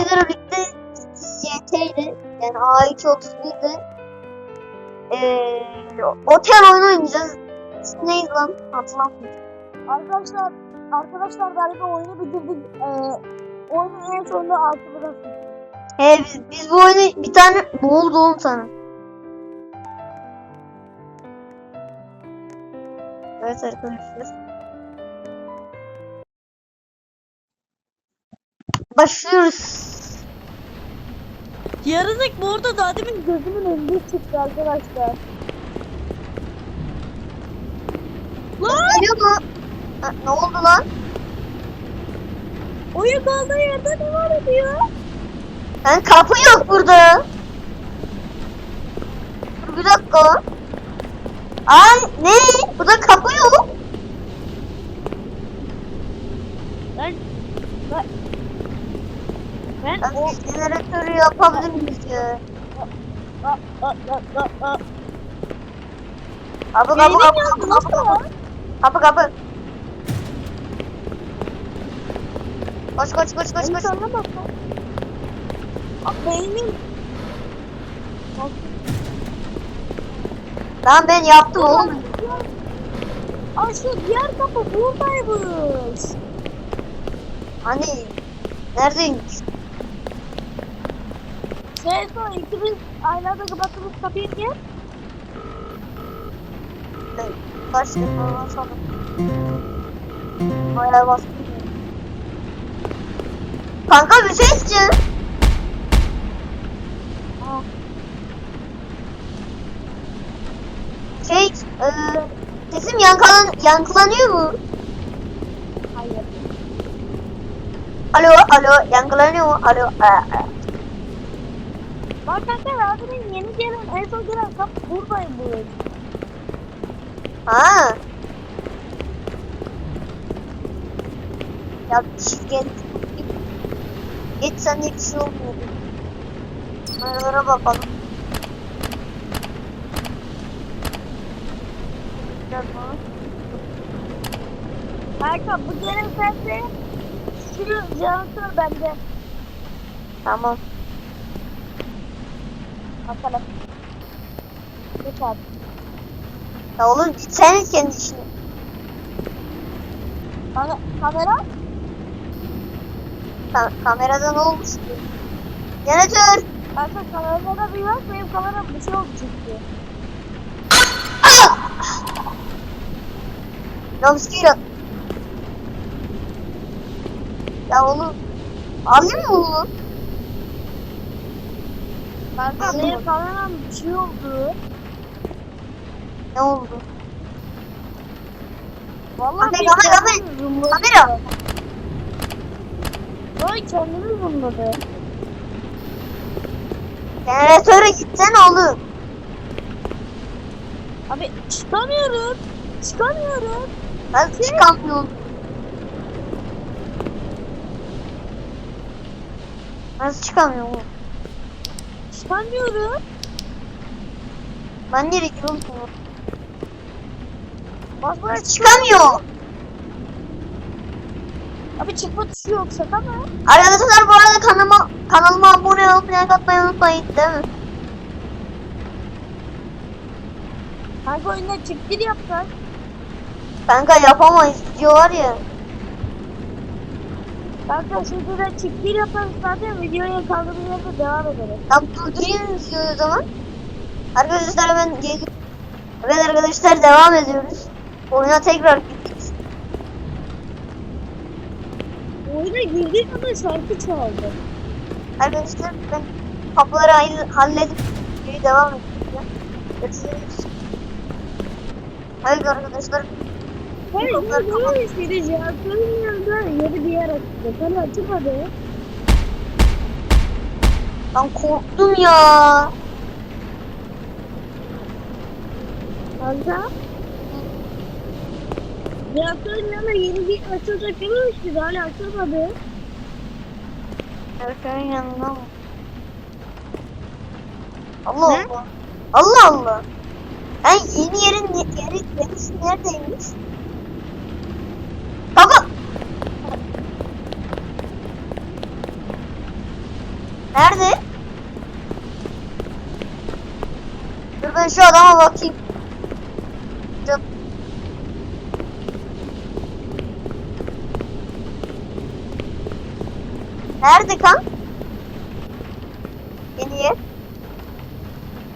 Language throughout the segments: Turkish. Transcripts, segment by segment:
sizlerle birlikte YT'yle yani A231'de eee otel oyunu oynayacağız. Neydi lan? Hatırlamıyorum. Arkadaşlar, arkadaşlar galiba oyunu bitirdik. Ee, oyunun en sonunda altıda He biz, biz bu oyunu bir tane buldu oğlum sana. Evet arkadaşlar. Başlıyoruz. Yarızık bu arada daha demin gözümün önünde çıktı arkadaşlar. Lan! Mu? Ha, ne oldu lan? Oyun kaldığı yerde ne var diyor? Lan kapı yok burada. Dur bir dakika lan. Ay ne? Burada kapı yok. Ben... Ben... O... jeneratörü yapabilir miyiz ya? A, a, a, a, a. Kapı kapı Beynim kapı yandı, kapı nasıl kapı lan? kapı kapı. Koş koş koş koş koş. sana bak lan. Beynim. Tamam ben yaptım oğlum. Aa şu diğer kapı buradaymış. Hani neredeymiş? Şey sonra ikimiz aynı anda kapattığımız kapıyı gel. Başlayalım ondan sonra. Bayağı bastım. Kanka bir şey isteyeceğim. Şey, e, sesim yankılan, yankılanıyor mu? hayır. Alo, alo, yankılanıyor mu? Alo, aa, aa. Kanka abinin yeni gelen, en son gelen kapı buradaymış. Ha. Ya gel. Geç sen bir şey olmuyor. Aralara bakalım. Kanka bu gelen sense şu jeneratör bende. Tamam. Bakalım. Geç abi. Ya oğlum sen kendi işini. Kanka, kamera? Ka kamerada ne olmuş ki? Jeneratör. Kanka kamerada da bir bak benim kameram bir şey oldu çünkü. Ah! Jumpscare. Ya oğlum. Alayım mı onu? Kanka benim kameram bir şey oldu. Ne oldu? Vallahi Kamera, bir kamera, zoomladı. kamera. Vay kendimi zoomladı. Jeneratöre gitsene oğlum. Abi çıkamıyorum. Çıkamıyorum. Ben çıkamıyorum. Nasıl çıkamıyorum? Çıkamıyorum. Ben nereye gidiyorum? Bak bak Çıkamıyor. Abi çıkma tuşu yok şaka mı? Arkadaşlar bu arada kanalıma, kanalıma abone olup like atmayı unutmayın değil mi? Kanka oyunda çık bir yapsak. Kanka yapamayız. Var ya. Kanka şimdi de bir yaparız zaten videoya kaldığımız yerde devam ederiz. Tam durdurayım videoyu o zaman. Arkadaşlar gel. Evet arkadaşlar devam ediyoruz. Oyuna tekrar gittik. Oyuna girdiği anda şarkı çaldı. Arkadaşlar ben kapıları hall- halledip videoyu devam edeceğim. Görüşürüz. Evet arkadaşlar. Hayır ne böyle istedi jeneratörün yanında yeni bir yer açtı. Sen açmadı. Ben korktum ya. Kanka. Jeneratörün yanında yeni bir açılacak dememişti. Hala açılmadı. Erkan'ın yanında mı? Allah Ne? Allah. Allah Allah. Ben yeni yerin yeri neresi neredeymiş? Nerede? Dur ben şu adama bakayım. Dur. Nerede kan? Yeni yer.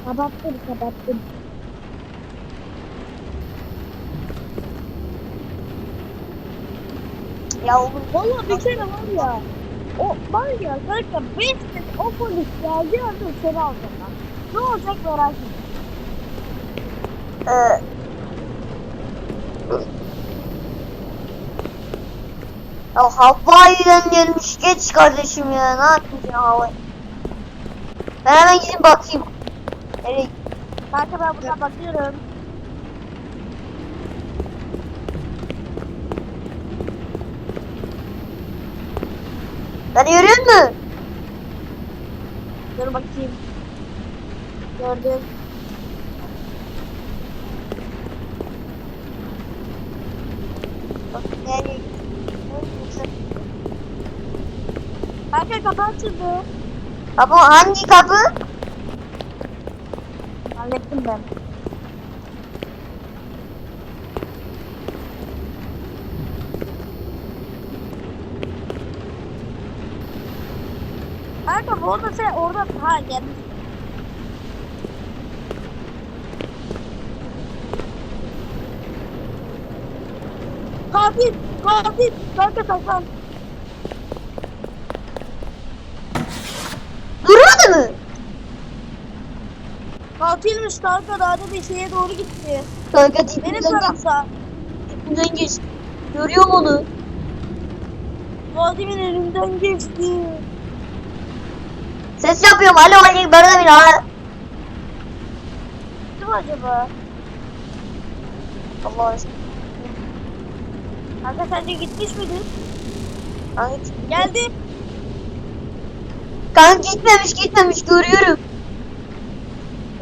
Kapattım kapattım. Ya oğlum Valla bir kere var ya. O var ya kanka 5 gün o polis geldi anda içeri alacaklar. Ne olacak merak ettim. Ee, ya Hawaii'den gelmiş geç kardeşim ya ne yapayım ya Hawaii. Ben hemen gidip bakayım. Nereye Kanka ben buradan bakıyorum. Beni görüyor musun? Dur bakayım. Gördüm. Bak, Yani Kanka kapı açıldı. Kapı hangi kapı? Hallettim ben. Arada sen orada ha gelmiş. Katil! Katil! Kanka saklan. Durmadı mı? Katilmiş kanka daha da bir şeye doğru gitti. Kanka Benim dibimden, tarafta. dibimden geçti. Görüyorum onu. Vadimin önünden geçti. Ses yapıyorum. Alo alo böyle bir ha. Kim acaba? Allah aşkına. Kanka sence gitmiş midir? Kanka, Geldi. kanka gitmemiş gitmemiş görüyorum.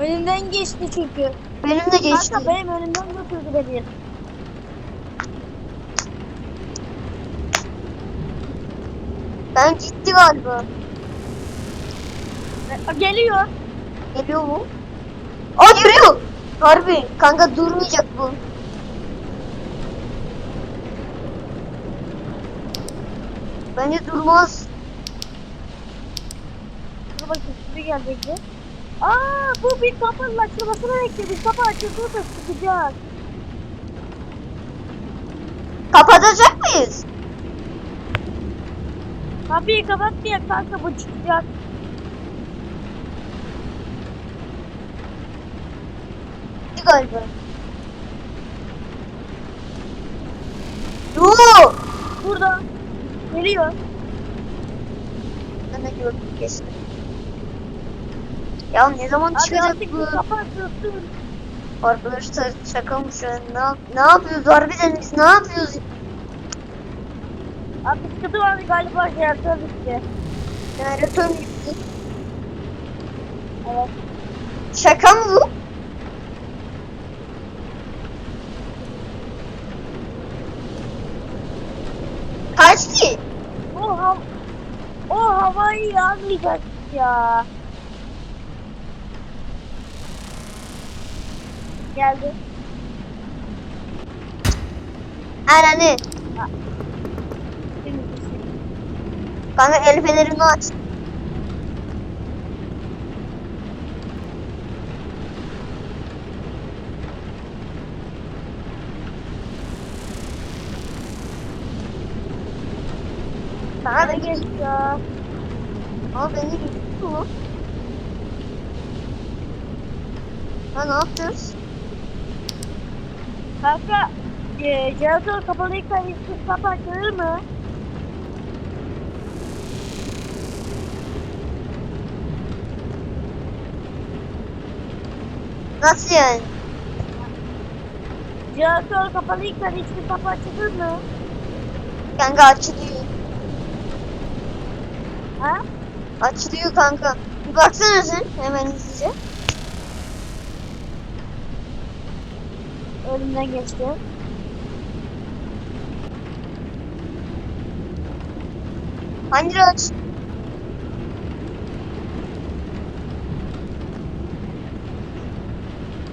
Önümden geçti çünkü. Benim de geçti. Kanka benim önümden götürdü beni. Ben gitti galiba. Geliyor. Geliyor mu? Aa yürüyor. Harbi. Kanka durmayacak bu. Bence durmaz. Dur bakayım şimdi gelecekti. Aa bu bir kapının açılmasını bekliyor. Bir kapı açıldı da sıkacak. Kapatacak mıyız? Kapıyı kapat diye kanka bu çıkacak. Gitti galiba. Yoo. Burada. Geliyor. Ben de gördüm kesin. Ya ne zaman çıkacak bu? Arkadaşlar şaka mı şu an? Ne, yap- ne yapıyoruz harbiden biz ne yapıyoruz? Abi sıkıntı var galiba jeneratör bitti. Jeneratör mü gitti? Evet. Şaka mı bu? Kaç ki? O, hav o havayı yanmayacak ya. Geldi. Ananı. Kanka el fenerini aç. Da geç. geç ya. Ama beni gitti mu? Ha ne yapacağız? Kanka e, jeneratör kapalıyken hiç kapı açılır mı? Nasıl yani? Jeneratör kapalıyken hiçbir kapı açılır mı? Kanka açılıyor. Ha? Açılıyor kanka. Bir baksana sen hemen hızlıca. Önümden geçti. Hangi aç?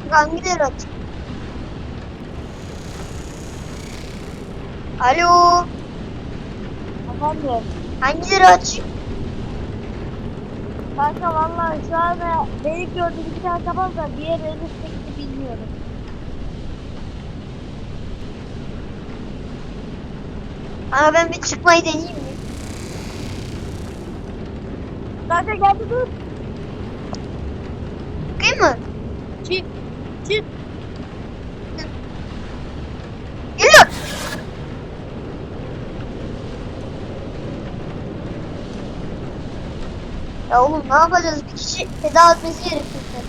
Hangi aç? Alo. Efendim. Hangileri açık? Kanka vallahi şu anda benim gördüğüm bir tane kapalı da diğer elbette bilmiyorum. Ama ben bir çıkmayı deneyeyim mi? Kanka geldi dur. Çıkayım mı? Çık. Çık. Geliyor. Ya oğlum ne yapacağız? Bir kişi feda etmesi gerekiyor.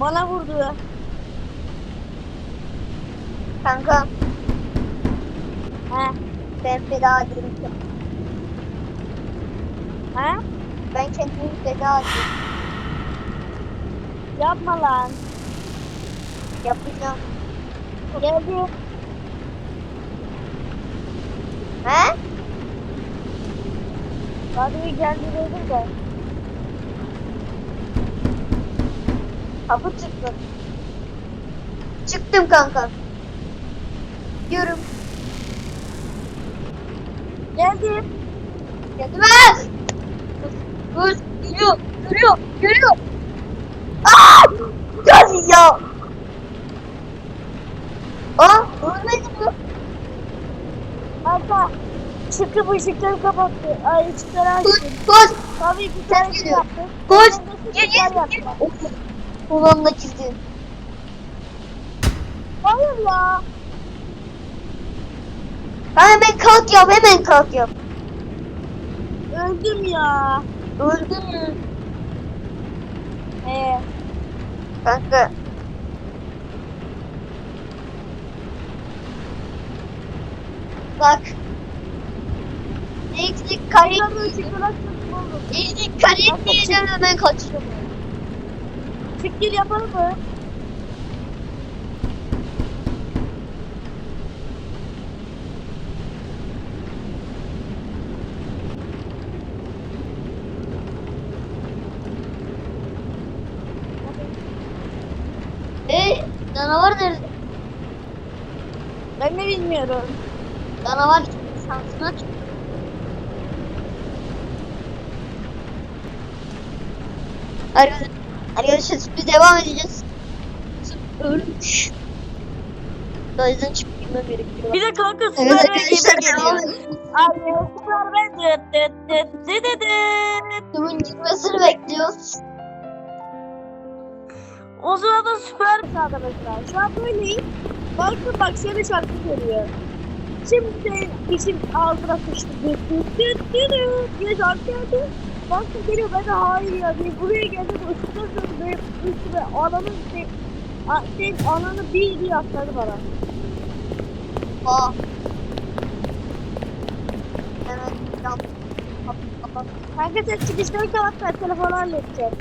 Bana vurdu. Kanka He. ben feda ederim. He? Ben kendimi feda ederim. Yapma lan. Yapacağım. Geldi. He? Hadi geldi dedim de. Kapı çıktı. Çıktım kanka. Diyorum. Geldi. Gelmez. Dur, görüyor, görüyor, görüyor. Aa! Gel ya. Aa, ölmedi mi? Kanka. Çıkıp ışıkları kapattı. Ay ışıkları açtı. koş, Tabii bir Sen şey geliyor. yaptı. koş. Gel, yaptı. gel. Of, Kulağımda çizdi. Hayır ya. Hemen ben kalk yap, hemen kalk yap. Öldüm ya. Öldün mü? Ee, Kanka. Bak. Eksik ben kare ışıkları açmadım oğlum. eksik kare diyeceğim hemen kaçırdım. Çık gir yapalım mı? E canavar nerede? Ben de bilmiyorum. Canavar şansına çıktı. Arkadaşlar, biz devam edeceğiz. Ölmüş. O yüzden gitmem gerekiyor. Bir de kanka Evet Superman arkadaşlar geliyor. Abi Superman dıt dıt dıt dıt dıt dıt. Bunun gitmesini bekliyoruz. O sırada süper bir sağda mesela. Şu an böyleyim. Bakın bak şöyle şarkı geliyor. Şimdi işin ağzına sıçtı. Diye şarkı geldi. Baktım geliyor ben de hayır ya diye buraya geldim döndüm benim üstüme ananın şey, a, şey ananı bir diye atladı bana. Aa. Evet. Tamam. Kapat, kapat. Kanka sen çıkışları kapat ben telefonu halledeceğim.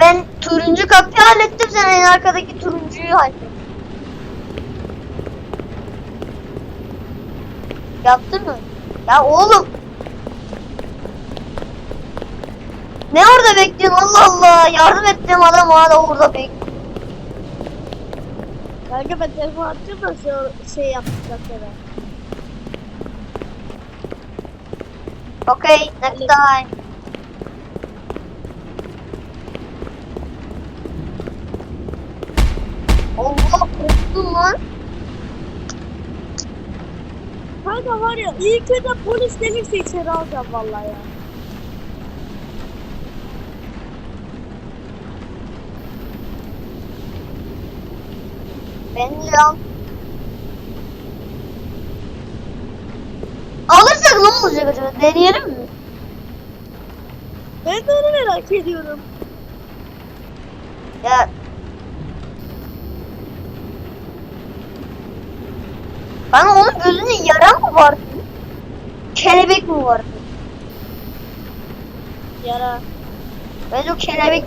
Ben turuncu kapıyı hallettim sen en arkadaki turuncuyu hallet. Yaptın mı? Ya oğlum. Ne orada bekliyorsun Allah Allah yardım ettim adam hala orada bekliyor. Kanka ben telefon açtım da şey, şey yapacak sana. Okay next time. Allah korktum lan. Kanka var ya iyi ki de polis gelirse içeri alacağım vallahi ya. Ben al. Alırsak ne olacak acaba? Deneyelim mi? Ben de onu merak ediyorum. Ya. Bana onun gözünde yara mı var? Kelebek mi var? Yara. Bence o kelebek.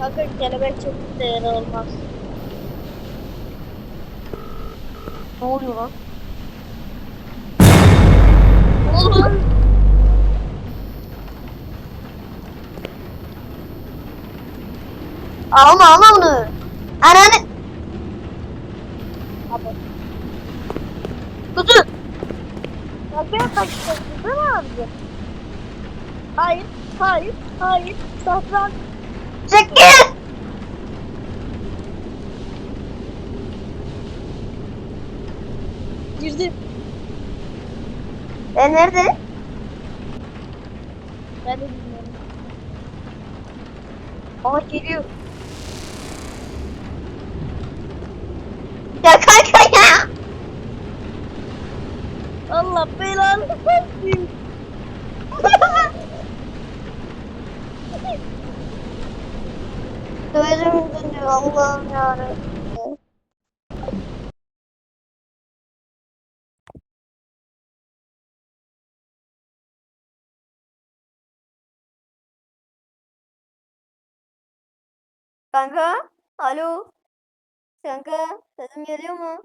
Kanka kelebek çekti de yara olmaz. Oluyor lan? Oğlum. Alma alma bunu. Ananı. Kutu. Nereye kaçtın? Kutu mu abi? Hayır, hayır, hayır. Safran. Çekil. E nerede? Ben de bilmiyorum. Aa geliyor. Ya kanka ya. Allah belanı versin. Gözüm dönüyor Allah'ım yarabbim. Kanka, alo. Kanka, sesim geliyor mu?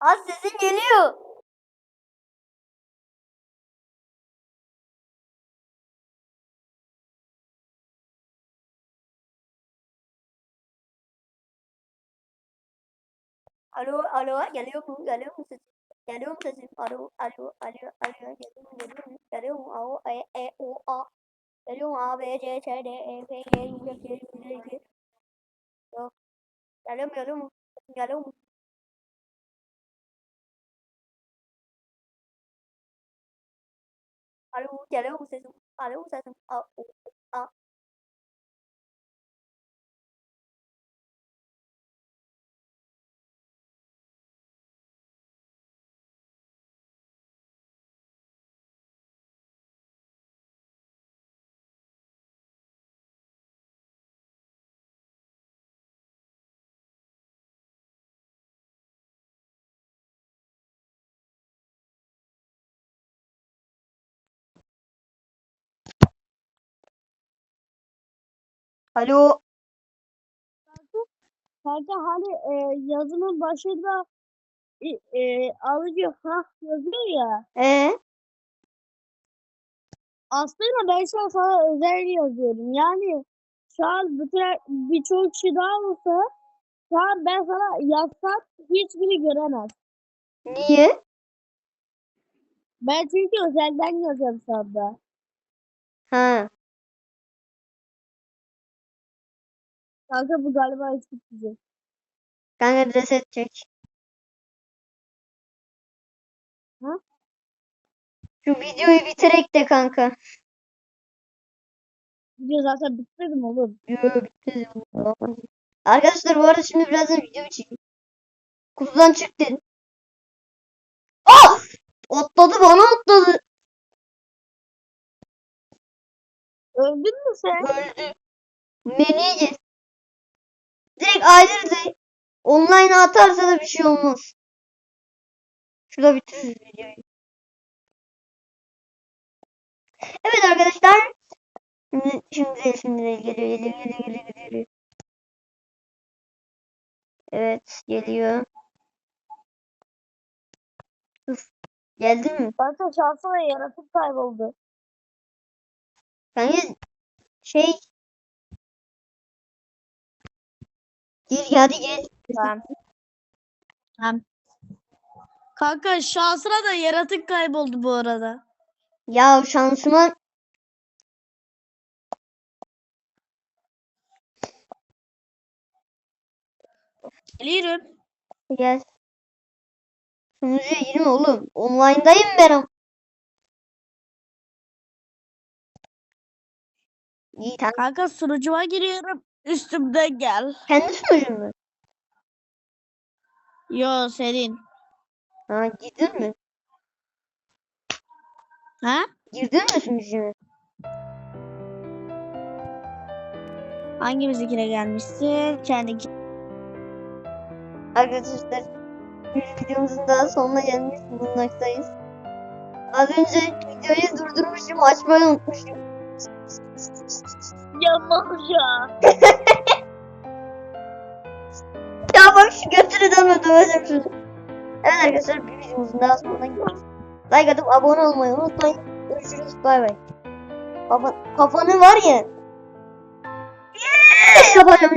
Az sesin geliyor. Alo, alo, geliyor mu? Geliyor mu sesim? Geliyor mu sesim? Alo, alo, alo, alo, geliyor mu? Geliyor mu? Geliyor mu? Alo, e, e, o, a. Geliyor mu? A, B, C, Ç, D, E, F, G, Y, G, G, G, G. Yok. Geliyor mu? Geliyor mu? Geliyor mu? Alo, geliyor mu sesim? Alo, sesim. A, o, a. Alo. Kanka hani e, yazının başında e, e, alıcı ha yazıyor ya. E? Aslında ben şu an sana özel yazıyorum. Yani şu an bütün birçok kişi daha olsa şu an ben sana yazsam hiçbiri göremez. Niye? Ben çünkü özelden yazıyorum sana. Ha. Kanka bu galiba eksik bize. Kanka reset çek. Ha? Şu videoyu bitirek de kanka. Video zaten bitmedi mi oğlum? Yo, bitti. Arkadaşlar bu arada şimdi birazdan video çekeyim. Kutudan çıktı. Ah! Atladı bana atladı. Öldün mü sen? Öldü. Beni Direkt ayrıldı. Online atarsa da bir şey olmaz. Şurada bitiririz videoyu. Evet arkadaşlar. Şimdi şimdi şimdi geliyor geliyor geliyor geliyor geliyor. Evet geliyor. Uf, geldi mi? Kanka şansıma yaratık kayboldu. Kanka şey Gel hadi gel. Ben. Hem. Kanka şansına da yaratık kayboldu bu arada. Ya şansıma Geliyorum. gel. Sunucuya girme oğlum. Online'dayım ben. İyi tamam. Kanka sunucuma giriyorum. Üstümde gel. Kendi sunucun mu? Yo senin. Ha girdin mi? Ha? Girdin mi sunucuna? Hangimizinkine gelmişsin? Kendi Arkadaşlar bir videomuzun daha sonuna gelmiş bulunmaktayız. Az önce videoyu durdurmuşum, açmayı unutmuşum. Yaman ya. Ya bak şu götünü dönme döveceğim şunu. Evet arkadaşlar bir videomuzun daha sonuna geldik. Like atıp abone olmayı unutmayın. Görüşürüz bay bay. Kafa, kafanı var ya. İşte. Kanka